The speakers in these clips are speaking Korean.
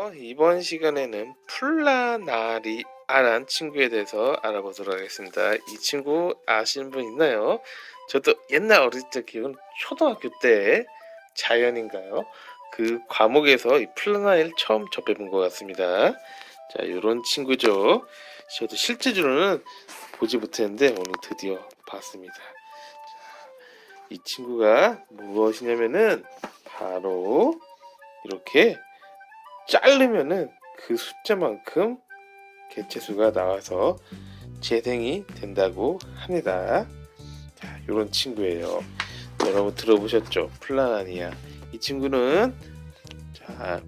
어, 이번 시간에는 플라나리아란 친구에 대해서 알아보도록 하겠습니다. 이 친구 아시는 분 있나요? 저도 옛날 어릴 적 기억은 초등학교 때 자연인가요? 그 과목에서 이 플라나리를 처음 접해본 것 같습니다. 자, 이런 친구죠. 저도 실제로는 보지 못했는데 오늘 드디어 봤습니다. 자, 이 친구가 무엇이냐면은 바로 이렇게 자르면은 그 숫자만큼 개체수가 나와서 재생이 된다고 합니다. 자, 이런 친구예요. 여러분 들어보셨죠? 플라나니아. 이 친구는 자,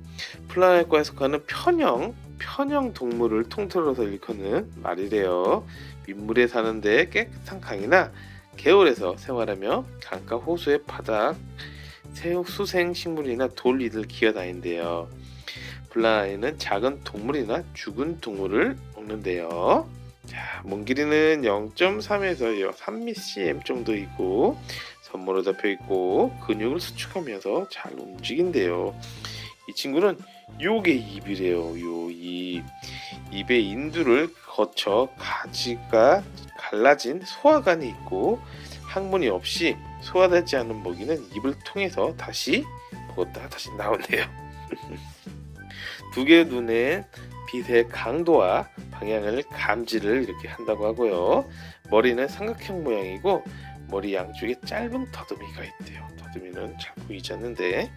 플라나니아과에 속하는 편형, 편형 동물을 통틀어서 일컫는 말이래요. 민물에 사는데 깨끗한 강이나 개울에서 생활하며 강가 호수의 바닥, 새우 수생 식물이나 돌 위를 기어다닌대요. 블라나이는 작은 동물이나 죽은 동물을 먹는데요. 자, 몸 길이는 0.3에서 3cm 정도이고 선모로 잡혀 있고 근육을 수축하면서 잘 움직인대요. 이 친구는 요게 입이래요. 요 입. 입의 인두를 거쳐 가지가 갈라진 소화관이 있고 항문이 없이 소화되지 않은 먹이는 입을 통해서 다시 먹었다 다시 나오네요. 두 개의 눈에 빛의 강도와 방향을 감지를 이렇게 한다고 하고요. 머리는 삼각형 모양이고 머리 양쪽에 짧은 더듬이가 있대요. 더듬이는 잘 보이지 않는데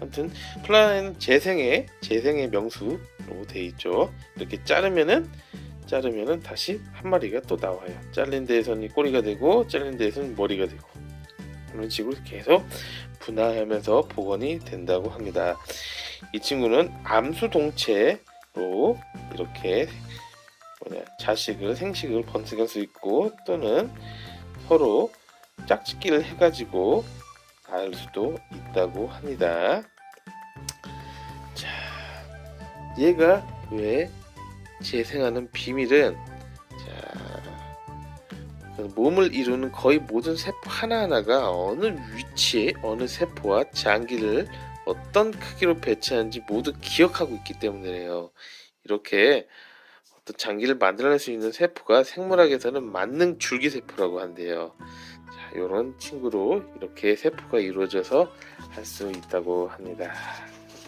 아무튼 플라는 재생의 재생의 명수로 돼 있죠. 이렇게 자르면은 자르면은 다시 한 마리가 또 나와요. 잘린 데에서는 꼬리가 되고 잘린 데에서는 머리가 되고 그런 식으로 계속 분화하면서 복원이 된다고 합니다. 이 친구는 암수동체로 이렇게 뭐냐 자식을 생식을 번식할 수 있고 또는 서로 짝짓기를 해가지고 낳을 수도 있다고 합니다. 자, 얘가 왜 재생하는 비밀은 자, 그 몸을 이루는 거의 모든 세포 하나하나가 어느 위치에 어느 세포와 장기를 어떤 크기로 배치하는지 모두 기억하고 있기 때문이에요. 이렇게 어떤 장기를 만들어낼 수 있는 세포가 생물학에서는 만능 줄기세포라고 한대요. 자, 이런 친구로 이렇게 세포가 이루어져서 할 수 있다고 합니다.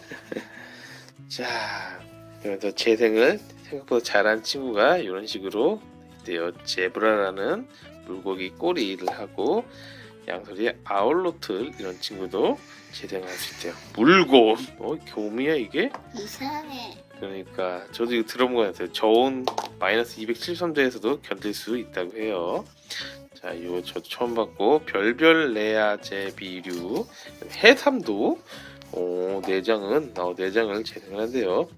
자, 그래서 재생을 생각보다 잘한 친구가 이런 식으로 있대요. 제브라라는 물고기 꼬리를 하고 양소리의 아울로틀 이런 친구도 재생할 수 있대요. 물곰, 어 곰이야 이게? 이상해. 그러니까 저도 이거 들어본 것 같아요. 저온 마이너스 273도에서도 견딜 수 있다고 해요. 자, 이거 저도 처음 봤고 별별 레아제비류 해삼도 오, 내장은 어, 내장을 재생한대요.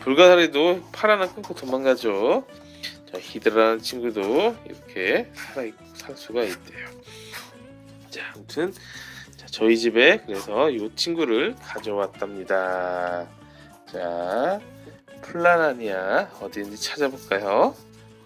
불가사리도 팔 하나 끊고 도망가죠. 자, 히드라는 친구도 이렇게 살아 살 수가 있대요. 자, 아무튼 자, 저희 집에 그래서 이 친구를 가져왔답니다. 자, 플라나니아 어디 있는지 찾아볼까요?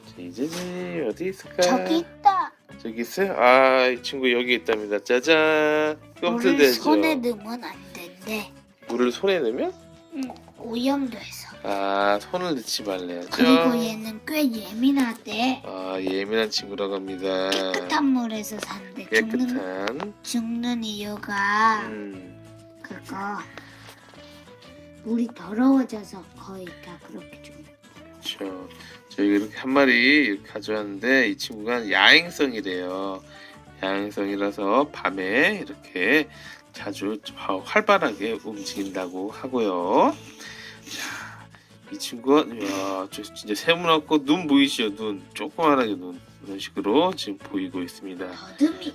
자, 이제지 어디 있을까? 저기 있다. 저기 있어요? 아, 이 친구 여기 있답니다. 짜잔. 물을. 손에 넣으면 안 된대. 물을 손에 넣으면? 응. 오염돼서. 아, 손을 넣지 말래야죠. 그리고 얘는 꽤 예민하대. 아, 예민한 친구라고 합니다. 깨끗한 물에서 산대. 죽는, 깨끗한. 죽는 이유가 음, 그거 물이 더러워져서 거의 다 그렇게 죽는. 그렇죠. 저희가 이렇게 한 마리 이렇게 가져왔는데 이 친구가 야행성이래요. 야행성이라서 밤에 이렇게 자주 활발하게 움직인다고 하고요. 자, 이 친구가 야, 저 진짜 세모나고 눈 보이시죠? 눈 조그만하게 눈 이런 식으로 지금 보이고 있습니다. 더듬이.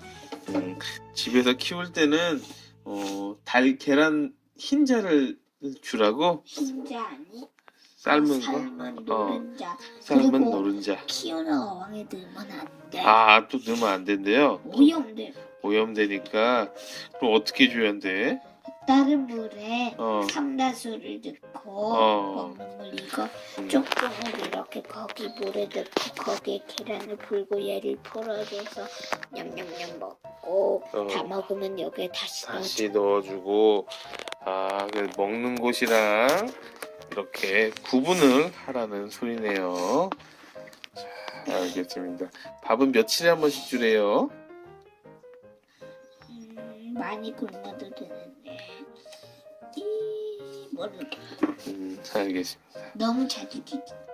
음, 집에서 키울 때는 어, 달 계란 흰자를 주라고 흰자 아니? 삶은 삶은 거, 어, 노른자. 삶은 그리고 노른자. 키우는 어항에 넣으면 안 돼. 아, 또 넣으면 안 된대요. 오염돼. 오염되니까 그럼 어떻게 줘야 돼? 다른 물에 어. 삼다수를 넣고 어. 먹는 물 이거 음, 조금을 이렇게 거기 물에 넣고 거기에 계란을 불고 얘를 풀어줘서 냠냠냠 먹고 어. 다 먹으면 여기에 다시, 다시. 넣어주고 아, 그 먹는 곳이랑 이렇게 구분을 하라는 소리네요. 자, 알겠습니다. 밥은 며칠에 한 번씩 주래요? 음, 많이 굶어도 되는데 이 음, 알겠습니다. 너무 자주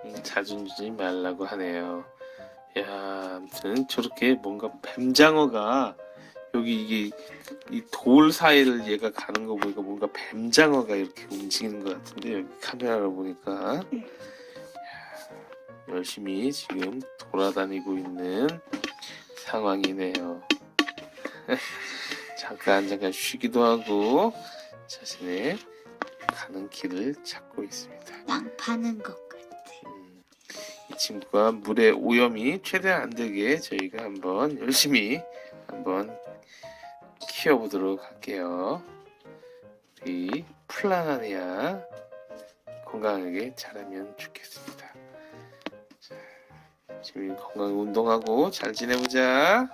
음, 자주 주지 말라고 하네요. 야, 아무튼 저렇게 뭔가 뱀장어가 여기 이게 이 돌 사이를 얘가 가는 거 보니까 뭔가 뱀장어가 이렇게 움직이는 것 같은데 여기 카메라로 보니까 응. 야, 열심히 지금 돌아다니고 있는 상황이네요. 잠깐 잠깐 쉬기도 하고 자신의 가는 길을 찾고 있습니다. 빵 파는 것 같아 음, 이 친구가 물의 오염이 최대한 안 되게 저희가 한번 열심히 한번 키워보도록 할게요. 우리 플라나니아 건강하게 자라면 좋겠습니다. 자, 지금 건강 운동하고 잘 지내보자.